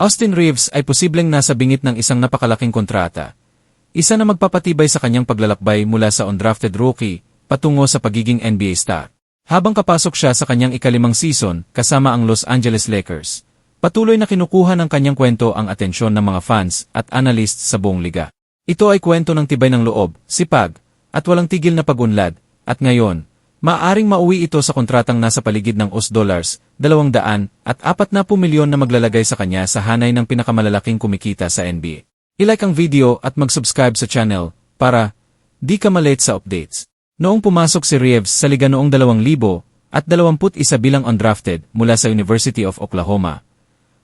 Austin Reeves ay posibleng nasa bingit ng isang napakalaking kontrata. Isa na magpapatibay sa kanyang paglalakbay mula sa undrafted rookie patungo sa pagiging NBA star. Habang kapasok siya sa kanyang ikalimang season kasama ang Los Angeles Lakers, patuloy na kinukuha ng kanyang kwento ang atensyon ng mga fans at analysts sa buong liga. Ito ay kwento ng tibay ng loob, sipag, at walang tigil na pagunlad, at ngayon, Maaring mauwi ito sa kontratang nasa paligid ng US dollars, 200 at 40 milyon na maglalagay sa kanya sa hanay ng pinakamalalaking kumikita sa NBA. I-like ang video at mag-subscribe sa channel para di ka malate sa updates. Noong pumasok si Reeves sa liga noong 2000 at 21 bilang undrafted mula sa University of Oklahoma,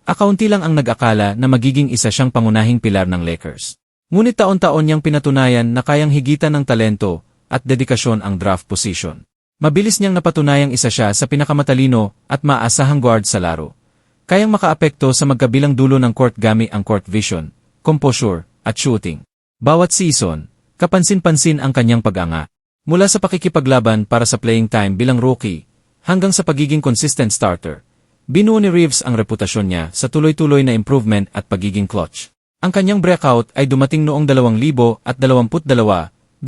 akaunti lang ang nag-akala na magiging isa siyang pangunahing pilar ng Lakers. Ngunit taon-taon niyang pinatunayan na kayang higitan ng talento at dedikasyon ang draft position. Mabilis niyang napatunayang isa siya sa pinakamatalino at maasahang guard sa laro. Kayang makaapekto sa magkabilang dulo ng court gamit ang court vision, composure, at shooting. Bawat season, kapansin-pansin ang kanyang pag-anga. Mula sa pakikipaglaban para sa playing time bilang rookie, hanggang sa pagiging consistent starter. Binuo ni Reeves ang reputasyon niya sa tuloy-tuloy na improvement at pagiging clutch. Ang kanyang breakout ay dumating noong 2022-23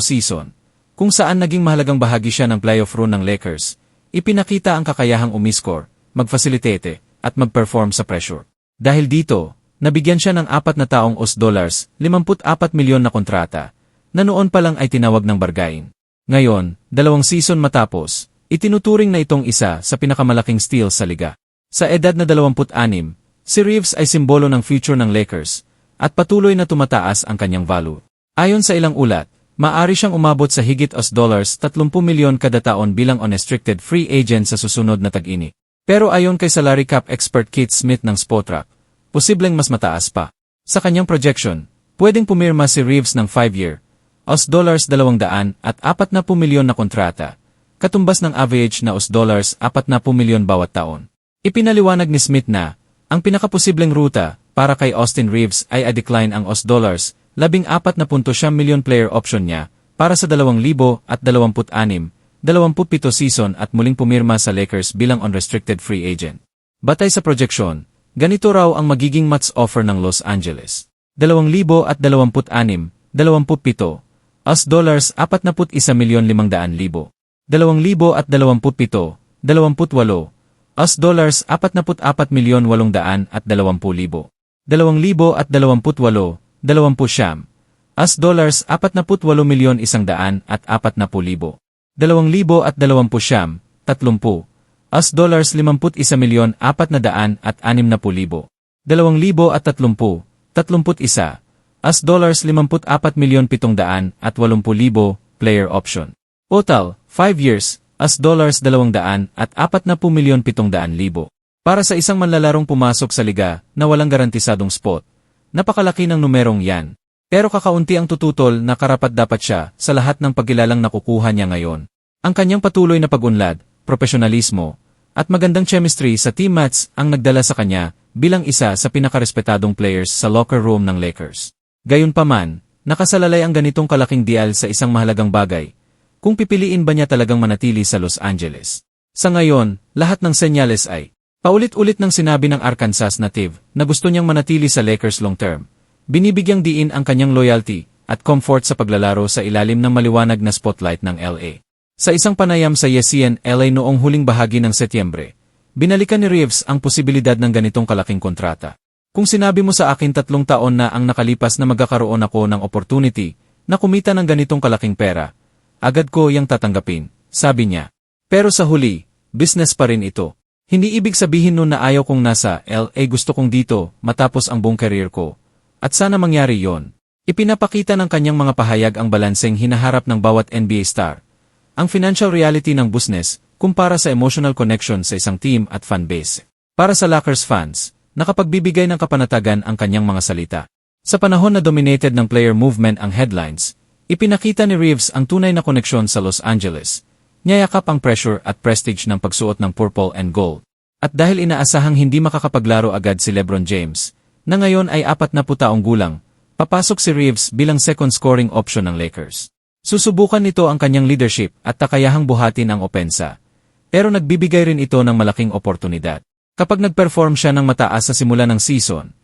season kung saan naging mahalagang bahagi siya ng playoff run ng Lakers, ipinakita ang kakayahang umiscore, mag-facilitate, at mag-perform sa pressure. Dahil dito, nabigyan siya ng apat na taong US dollars, 54 milyon na kontrata, na noon pa lang ay tinawag ng bargain. Ngayon, dalawang season matapos, itinuturing na itong isa sa pinakamalaking steal sa liga. Sa edad na 26, si Reeves ay simbolo ng future ng Lakers, at patuloy na tumataas ang kanyang value. Ayon sa ilang ulat, Maari siyang umabot sa higit os dollars 30 milyon kada taon bilang unrestricted free agent sa susunod na tag-ini. Pero ayon kay salary cap expert Keith Smith ng Spotrac, posibleng mas mataas pa. Sa kanyang projection, pwedeng pumirma si Reeves ng 5-year, os dollars 200 at 40 milyon na kontrata, katumbas ng average na os dollars 40 milyon bawat taon. Ipinaliwanag ni Smith na, ang pinakaposibleng ruta para kay Austin Reeves ay a decline ang os dollars 14.7 milyon player option niya para sa 2026, 27 season at muling pumirma sa Lakers bilang unrestricted free agent. Batay sa projeksyon, ganito raw ang magiging match offer ng Los Angeles. 2026, 27, US dollars 41 milyon 500 libo. 2027, 28, US dollars 44 milyon 800 at 20 libo. 2028, 20 siyam. As dollars 48 milyon isang daan at 40 libo. 2,000 at 20 siyam, 30. As dollars 51 milyon 4 na daan at 60 libo. 2,000 at 30, 31. As dollars 54 milyon 7 daan at 80 libo, player option. Total, 5 years, as dollars 200 at 40 milyon 700 libo. Para sa isang manlalarong pumasok sa liga na walang garantisadong spot, Napakalaki ng numerong yan. Pero kakaunti ang tututol na karapat dapat siya sa lahat ng pagkilalang nakukuha niya ngayon. Ang kanyang patuloy na pagunlad, profesionalismo, at magandang chemistry sa team mats ang nagdala sa kanya bilang isa sa pinakarespetadong players sa locker room ng Lakers. Gayunpaman, nakasalalay ang ganitong kalaking deal sa isang mahalagang bagay. Kung pipiliin ba niya talagang manatili sa Los Angeles. Sa ngayon, lahat ng senyales ay Paulit-ulit nang sinabi ng Arkansas native na gusto niyang manatili sa Lakers long term. Binibigyang diin ang kanyang loyalty at comfort sa paglalaro sa ilalim ng maliwanag na spotlight ng LA. Sa isang panayam sa Yesian LA noong huling bahagi ng Setyembre, binalikan ni Reeves ang posibilidad ng ganitong kalaking kontrata. Kung sinabi mo sa akin tatlong taon na ang nakalipas na magkakaroon ako ng opportunity na kumita ng ganitong kalaking pera, agad ko yang tatanggapin, sabi niya. Pero sa huli, business pa rin ito. Hindi ibig sabihin nun na ayaw kong nasa LA gusto kong dito matapos ang buong career ko. At sana mangyari yon. Ipinapakita ng kanyang mga pahayag ang balanseng hinaharap ng bawat NBA star. Ang financial reality ng business kumpara sa emotional connection sa isang team at fan base. Para sa Lakers fans, nakapagbibigay ng kapanatagan ang kanyang mga salita. Sa panahon na dominated ng player movement ang headlines, ipinakita ni Reeves ang tunay na koneksyon sa Los Angeles, Niyayakap ang pressure at prestige ng pagsuot ng purple and gold. At dahil inaasahang hindi makakapaglaro agad si Lebron James, na ngayon ay apat na putaong gulang, papasok si Reeves bilang second scoring option ng Lakers. Susubukan nito ang kanyang leadership at takayahang buhatin ang opensa. Pero nagbibigay rin ito ng malaking oportunidad. Kapag nag-perform siya ng mataas sa simula ng season,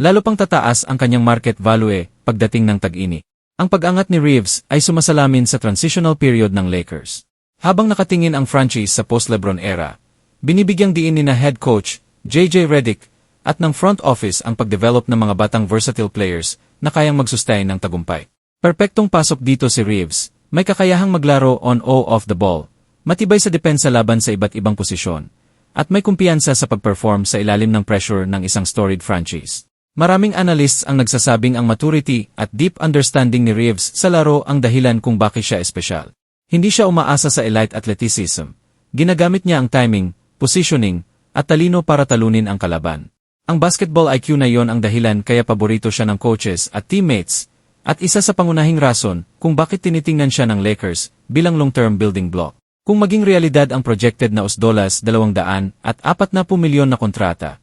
lalo pang tataas ang kanyang market value pagdating ng tag-ini. Ang pag-angat ni Reeves ay sumasalamin sa transitional period ng Lakers. Habang nakatingin ang franchise sa post-Lebron era, binibigyang diin ni na head coach, JJ Redick, at ng front office ang pag-develop ng mga batang versatile players na kayang magsustain ng tagumpay. Perpektong pasok dito si Reeves, may kakayahang maglaro on o off the ball, matibay sa depensa laban sa iba't ibang posisyon, at may kumpiyansa sa pag-perform sa ilalim ng pressure ng isang storied franchise. Maraming analysts ang nagsasabing ang maturity at deep understanding ni Reeves sa laro ang dahilan kung bakit siya espesyal. Hindi siya umaasa sa elite athleticism. Ginagamit niya ang timing, positioning, at talino para talunin ang kalaban. Ang basketball IQ na yon ang dahilan kaya paborito siya ng coaches at teammates, at isa sa pangunahing rason kung bakit tinitingnan siya ng Lakers bilang long-term building block. Kung maging realidad ang projected na usdolas 200 at 40 milyon na kontrata,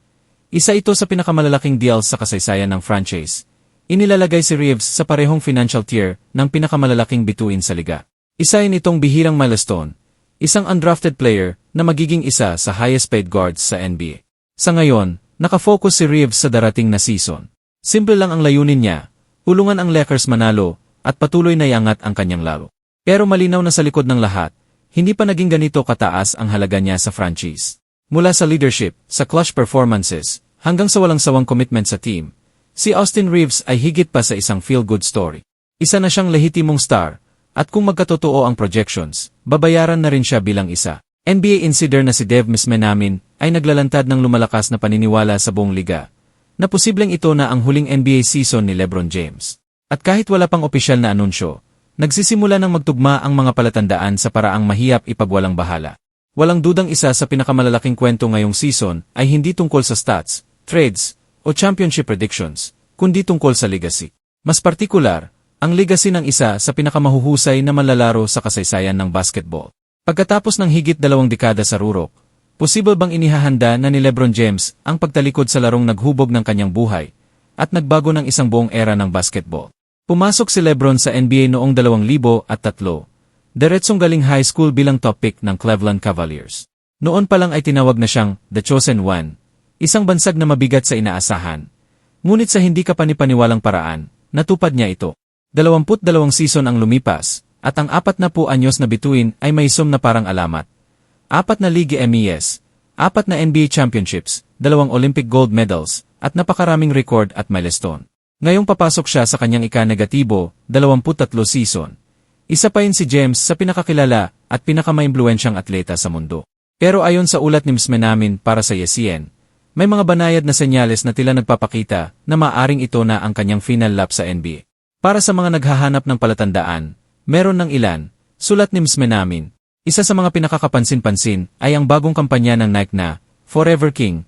isa ito sa pinakamalalaking deals sa kasaysayan ng franchise. Inilalagay si Reeves sa parehong financial tier ng pinakamalalaking bituin sa liga. Isa itong bihirang milestone, isang undrafted player na magiging isa sa highest paid guards sa NBA. Sa ngayon, nakafocus si Reeves sa darating na season. Simple lang ang layunin niya, ulungan ang Lakers manalo, at patuloy na iangat ang kanyang laro. Pero malinaw na sa likod ng lahat, hindi pa naging ganito kataas ang halaga niya sa franchise. Mula sa leadership, sa clutch performances, Hanggang sa walang sawang commitment sa team, si Austin Reeves ay higit pa sa isang feel-good story. Isa na siyang lehitimong star, at kung magkatotoo ang projections, babayaran na rin siya bilang isa. NBA insider na si Dev Mismenamin ay naglalantad ng lumalakas na paniniwala sa buong liga, na posibleng ito na ang huling NBA season ni LeBron James. At kahit wala pang opisyal na anunsyo, nagsisimula ng magtugma ang mga palatandaan sa paraang mahiyap ipagwalang bahala. Walang dudang isa sa pinakamalalaking kwento ngayong season ay hindi tungkol sa stats, trades, o championship predictions, kundi tungkol sa legacy. Mas partikular, ang legacy ng isa sa pinakamahuhusay na manlalaro sa kasaysayan ng basketball. Pagkatapos ng higit dalawang dekada sa rurok, posible bang inihahanda na ni Lebron James ang pagtalikod sa larong naghubog ng kanyang buhay at nagbago ng isang buong era ng basketball? Pumasok si Lebron sa NBA noong 2003, diretsong galing high school bilang top pick ng Cleveland Cavaliers. Noon pa lang ay tinawag na siyang The Chosen One, Isang bansag na mabigat sa inaasahan. Ngunit sa hindi kapanipaniwalang paraan, natupad niya ito. 22 season ang lumipas, at ang apat na po anyos na bituin ay may sum na parang alamat. Apat na Liga MES, apat na NBA Championships, dalawang Olympic gold medals, at napakaraming record at milestone. Ngayong papasok siya sa kanyang ika-negatibo, 23 season. Isa pa yun si James sa pinakakilala at pinakamaimpluensyang atleta sa mundo. Pero ayon sa ulat ni Msmenamin para sa ESPN, may mga banayad na senyales na tila nagpapakita na maaring ito na ang kanyang final lap sa NBA. Para sa mga naghahanap ng palatandaan, meron ng ilan, sulat ni Msmenamin, isa sa mga pinakakapansin-pansin ay ang bagong kampanya ng Nike na Forever King,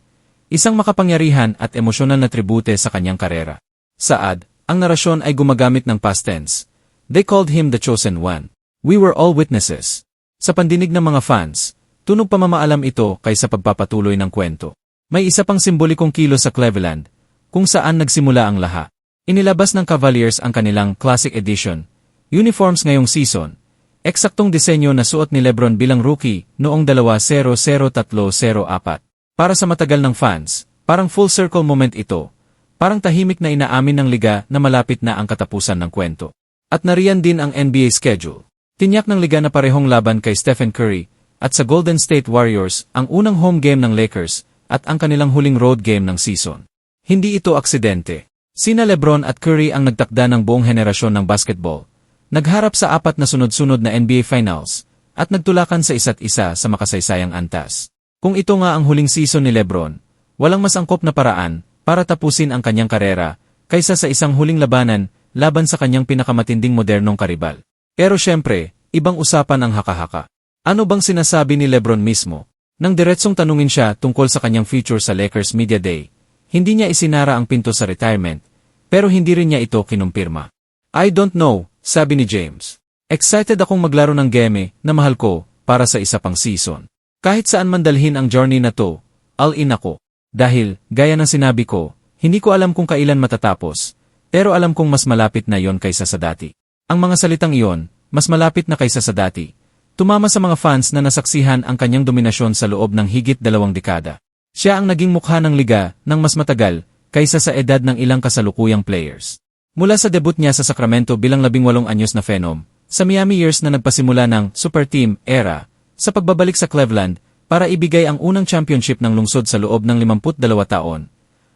isang makapangyarihan at emosyonal na tribute sa kanyang karera. Saad, ang narasyon ay gumagamit ng past tense. They called him the chosen one. We were all witnesses. Sa pandinig ng mga fans, tunog pamamaalam ito kaysa pagpapatuloy ng kwento. May isa pang simbolikong kilo sa Cleveland, kung saan nagsimula ang laha. Inilabas ng Cavaliers ang kanilang Classic Edition, uniforms ngayong season, eksaktong disenyo na suot ni Lebron bilang rookie noong 2-0-0-3-0-4. Para sa matagal ng fans, parang full circle moment ito, parang tahimik na inaamin ng liga na malapit na ang katapusan ng kwento. At nariyan din ang NBA schedule. Tinyak ng liga na parehong laban kay Stephen Curry, at sa Golden State Warriors, ang unang home game ng Lakers, at ang kanilang huling road game ng season. Hindi ito aksidente. Sina Lebron at Curry ang nagtakda ng buong henerasyon ng basketball. Nagharap sa apat na sunod-sunod na NBA Finals at nagtulakan sa isa't isa sa makasaysayang antas. Kung ito nga ang huling season ni Lebron, walang mas angkop na paraan para tapusin ang kanyang karera kaysa sa isang huling labanan laban sa kanyang pinakamatinding modernong karibal. Pero syempre, ibang usapan ang haka-haka. Ano bang sinasabi ni Lebron mismo? Nang diretsong tanungin siya tungkol sa kanyang future sa Lakers Media Day, hindi niya isinara ang pinto sa retirement, pero hindi rin niya ito kinumpirma. I don't know, sabi ni James. Excited akong maglaro ng game na mahal ko para sa isa pang season. Kahit saan man dalhin ang journey na to, all in ako. Dahil, gaya ng sinabi ko, hindi ko alam kung kailan matatapos, pero alam kong mas malapit na yon kaysa sa dati. Ang mga salitang iyon, mas malapit na kaysa sa dati, Tumama sa mga fans na nasaksihan ang kanyang dominasyon sa loob ng higit dalawang dekada. Siya ang naging mukha ng liga ng mas matagal kaysa sa edad ng ilang kasalukuyang players. Mula sa debut niya sa Sacramento bilang labing walong anyos na Phenom, sa Miami years na nagpasimula ng Super Team era, sa pagbabalik sa Cleveland para ibigay ang unang championship ng lungsod sa loob ng 52 taon,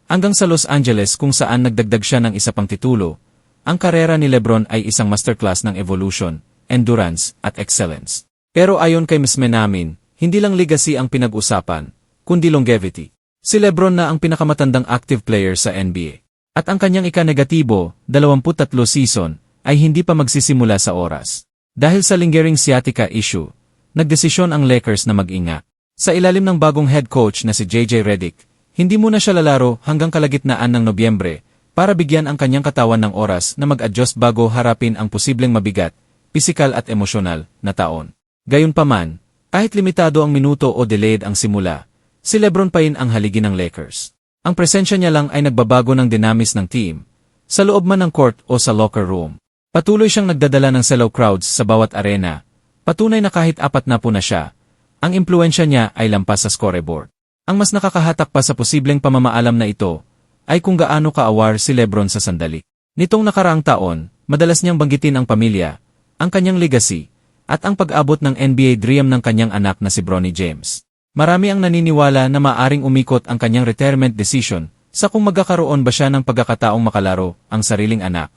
hanggang sa Los Angeles kung saan nagdagdag siya ng isa pang titulo, ang karera ni Lebron ay isang masterclass ng evolution, endurance, at excellence. Pero ayon kay Ms. Menamin, hindi lang legacy ang pinag-usapan, kundi longevity. Si Lebron na ang pinakamatandang active player sa NBA. At ang kanyang ika-negatibo, 23 season, ay hindi pa magsisimula sa oras. Dahil sa lingering sciatica issue, nagdesisyon ang Lakers na mag-inga. Sa ilalim ng bagong head coach na si JJ Redick, hindi muna siya lalaro hanggang kalagitnaan ng Nobyembre para bigyan ang kanyang katawan ng oras na mag-adjust bago harapin ang posibleng mabigat, pisikal at emosyonal na taon. Gayunpaman, kahit limitado ang minuto o delayed ang simula, si Lebron pa rin ang haligi ng Lakers. Ang presensya niya lang ay nagbabago ng dinamis ng team, sa loob man ng court o sa locker room. Patuloy siyang nagdadala ng sellout crowds sa bawat arena, patunay na kahit apat na po na siya, ang impluensya niya ay lampas sa scoreboard. Ang mas nakakahatak pa sa posibleng pamamaalam na ito, ay kung gaano kaawar si Lebron sa sandali. Nitong nakaraang taon, madalas niyang banggitin ang pamilya, ang kanyang legacy, at ang pag-abot ng NBA dream ng kanyang anak na si Bronny James. Marami ang naniniwala na maaring umikot ang kanyang retirement decision sa kung magkakaroon ba siya ng pagkakataong makalaro ang sariling anak.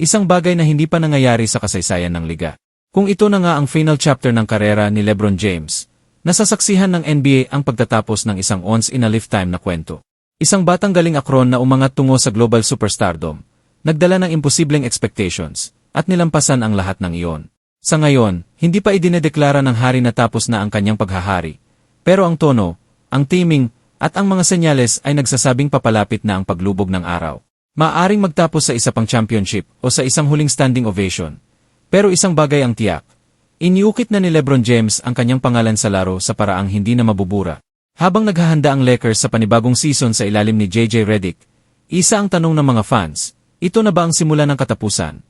Isang bagay na hindi pa nangyayari sa kasaysayan ng liga. Kung ito na nga ang final chapter ng karera ni Lebron James, nasasaksihan ng NBA ang pagtatapos ng isang once-in-a-lifetime na kwento. Isang batang galing akron na umangat tungo sa global superstardom, nagdala ng imposibleng expectations, at nilampasan ang lahat ng iyon. Sa ngayon, hindi pa idinedeklara ng hari na tapos na ang kanyang paghahari, pero ang tono, ang timing, at ang mga senyales ay nagsasabing papalapit na ang paglubog ng araw. Maaring magtapos sa isa pang championship o sa isang huling standing ovation. Pero isang bagay ang tiyak. Iniukit na ni Lebron James ang kanyang pangalan sa laro sa paraang hindi na mabubura. Habang naghahanda ang Lakers sa panibagong season sa ilalim ni JJ Redick, isa ang tanong ng mga fans, ito na ba ang simula ng katapusan?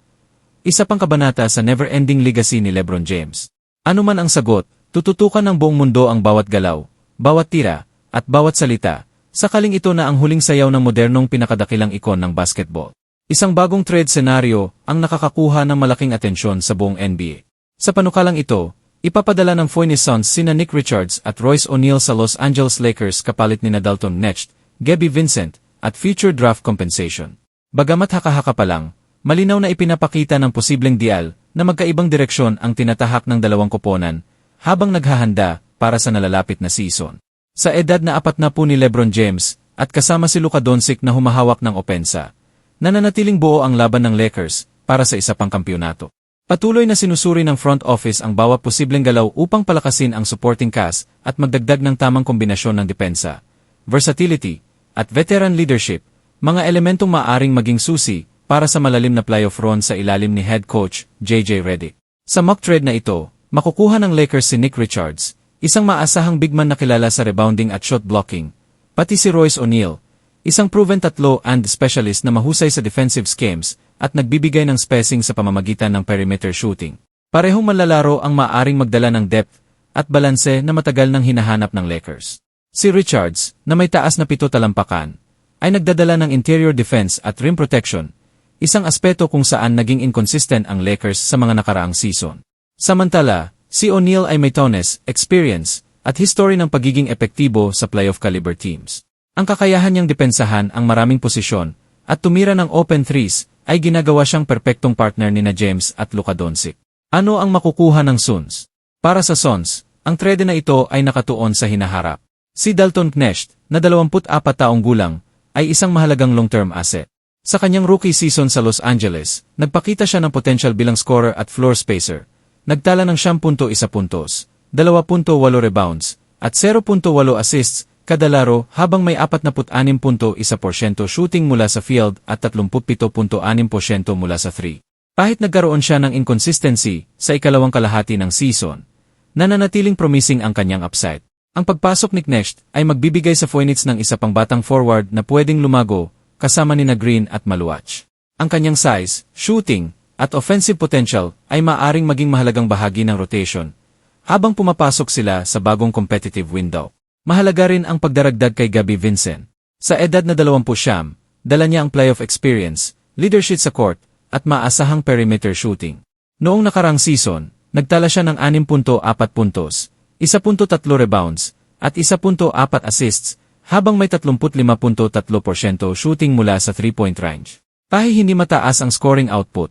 Isa pang kabanata sa never-ending legacy ni Lebron James. Ano man ang sagot, Tututukan ng buong mundo ang bawat galaw, bawat tira, at bawat salita, sakaling ito na ang huling sayaw ng modernong pinakadakilang ikon ng basketball. Isang bagong trade senaryo ang nakakakuha ng malaking atensyon sa buong NBA. Sa panukalang ito, ipapadala ng Phoenix Suns sina Nick Richards at Royce O'Neal sa Los Angeles Lakers kapalit ni Dalton Necht, Gabby Vincent, at future draft compensation. Bagamat haka-haka pa lang, malinaw na ipinapakita ng posibleng dial na magkaibang direksyon ang tinatahak ng dalawang koponan habang naghahanda para sa nalalapit na season. Sa edad na apat na po ni Lebron James at kasama si Luka Doncic na humahawak ng opensa, nananatiling buo ang laban ng Lakers para sa isa pang kampyonato. Patuloy na sinusuri ng front office ang bawat posibleng galaw upang palakasin ang supporting cast at magdagdag ng tamang kombinasyon ng depensa, versatility, at veteran leadership, mga elementong maaring maging susi para sa malalim na playoff run sa ilalim ni head coach JJ Redick. Sa mock trade na ito, Makukuha ng Lakers si Nick Richards, isang maasahang bigman na kilala sa rebounding at shot blocking, pati si Royce O'Neal, isang proven tatlo and specialist na mahusay sa defensive schemes at nagbibigay ng spacing sa pamamagitan ng perimeter shooting. Parehong manlalaro ang maaring magdala ng depth at balanse na matagal nang hinahanap ng Lakers. Si Richards, na may taas na pito talampakan, ay nagdadala ng interior defense at rim protection, isang aspeto kung saan naging inconsistent ang Lakers sa mga nakaraang season. Samantala, si O'Neal ay may tones, experience, at history ng pagiging epektibo sa playoff caliber teams. Ang kakayahan niyang depensahan ang maraming posisyon at tumira ng open threes ay ginagawa siyang perpektong partner ni na James at Luka Doncic. Ano ang makukuha ng Suns? Para sa Suns, ang trade na ito ay nakatuon sa hinaharap. Si Dalton Knecht, na 24 taong gulang, ay isang mahalagang long-term asset. Sa kanyang rookie season sa Los Angeles, nagpakita siya ng potential bilang scorer at floor spacer, Nagtala ng 10.1 puntos, 2.8 rebounds, at 0.8 assists kada laro habang may 46.1% shooting mula sa field at 37.6% mula sa 3. Kahit nagkaroon siya ng inconsistency sa ikalawang kalahati ng season, nananatiling promising ang kanyang upside. Ang pagpasok ni Knecht ay magbibigay sa Phoenix ng isa pang batang forward na pwedeng lumago kasama ni na Green at Maluach. Ang kanyang size, shooting, at offensive potential ay maaring maging mahalagang bahagi ng rotation habang pumapasok sila sa bagong competitive window. Mahalaga rin ang pagdaragdag kay Gabby Vincent. Sa edad na 20 siyam, dala niya ang playoff experience, leadership sa court, at maasahang perimeter shooting. Noong nakarang season, nagtala siya ng 6.4 puntos, 1.3 rebounds, at 1.4 assists, habang may 35.3% shooting mula sa 3-point range. Kahit hindi mataas ang scoring output,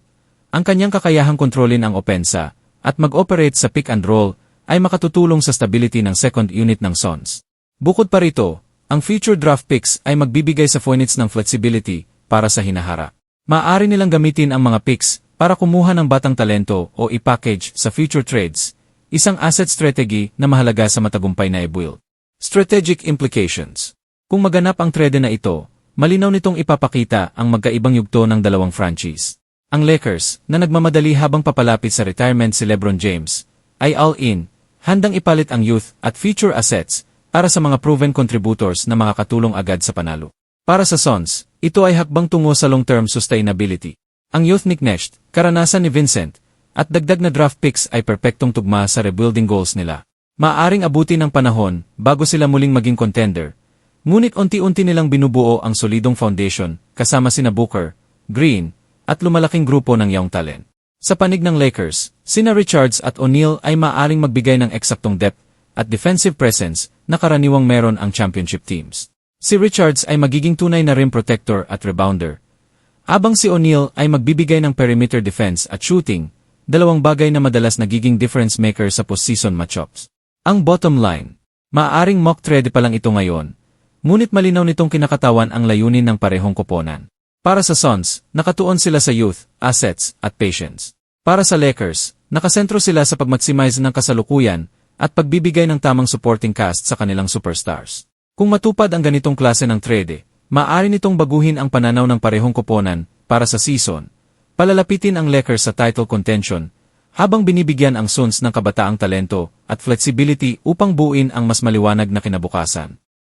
ang kanyang kakayahang kontrolin ang opensa, at mag-operate sa pick and roll, ay makatutulong sa stability ng second unit ng Suns. Bukod pa rito, ang future draft picks ay magbibigay sa Phoenix ng flexibility para sa hinahara. Maaari nilang gamitin ang mga picks para kumuha ng batang talento o i-package sa future trades, isang asset strategy na mahalaga sa matagumpay na e-build. Strategic implications. Kung maganap ang trade na ito, malinaw nitong ipapakita ang magkaibang yugto ng dalawang franchise. Ang Lakers, na nagmamadali habang papalapit sa retirement si LeBron James, ay all-in, handang ipalit ang youth at future assets para sa mga proven contributors na makakatulong agad sa panalo. Para sa Suns, ito ay hakbang tungo sa long-term sustainability. Ang youth ni Knecht, karanasan ni Vincent, at dagdag na draft picks ay perpektong tugma sa rebuilding goals nila. Maaring abuti ng panahon bago sila muling maging contender, ngunit unti-unti nilang binubuo ang solidong foundation kasama sina Booker, Green, at lumalaking grupo ng young talent. Sa panig ng Lakers, sina Richards at O'Neal ay maaring magbigay ng eksaktong depth at defensive presence na karaniwang meron ang championship teams. Si Richards ay magiging tunay na rim protector at rebounder, abang si O'Neal ay magbibigay ng perimeter defense at shooting, dalawang bagay na madalas nagiging difference maker sa postseason matchups. Ang bottom line, maaaring mock trade pa lang ito ngayon, ngunit malinaw nitong kinakatawan ang layunin ng parehong koponan. Para sa Suns, nakatuon sila sa youth, assets, at patience. Para sa Lakers, nakasentro sila sa pag-maximize ng kasalukuyan at pagbibigay ng tamang supporting cast sa kanilang superstars. Kung matupad ang ganitong klase ng trade, maaari nitong baguhin ang pananaw ng parehong koponan para sa season, palalapitin ang Lakers sa title contention, habang binibigyan ang Suns ng kabataang talento at flexibility upang buuin ang mas maliwanag na kinabukasan.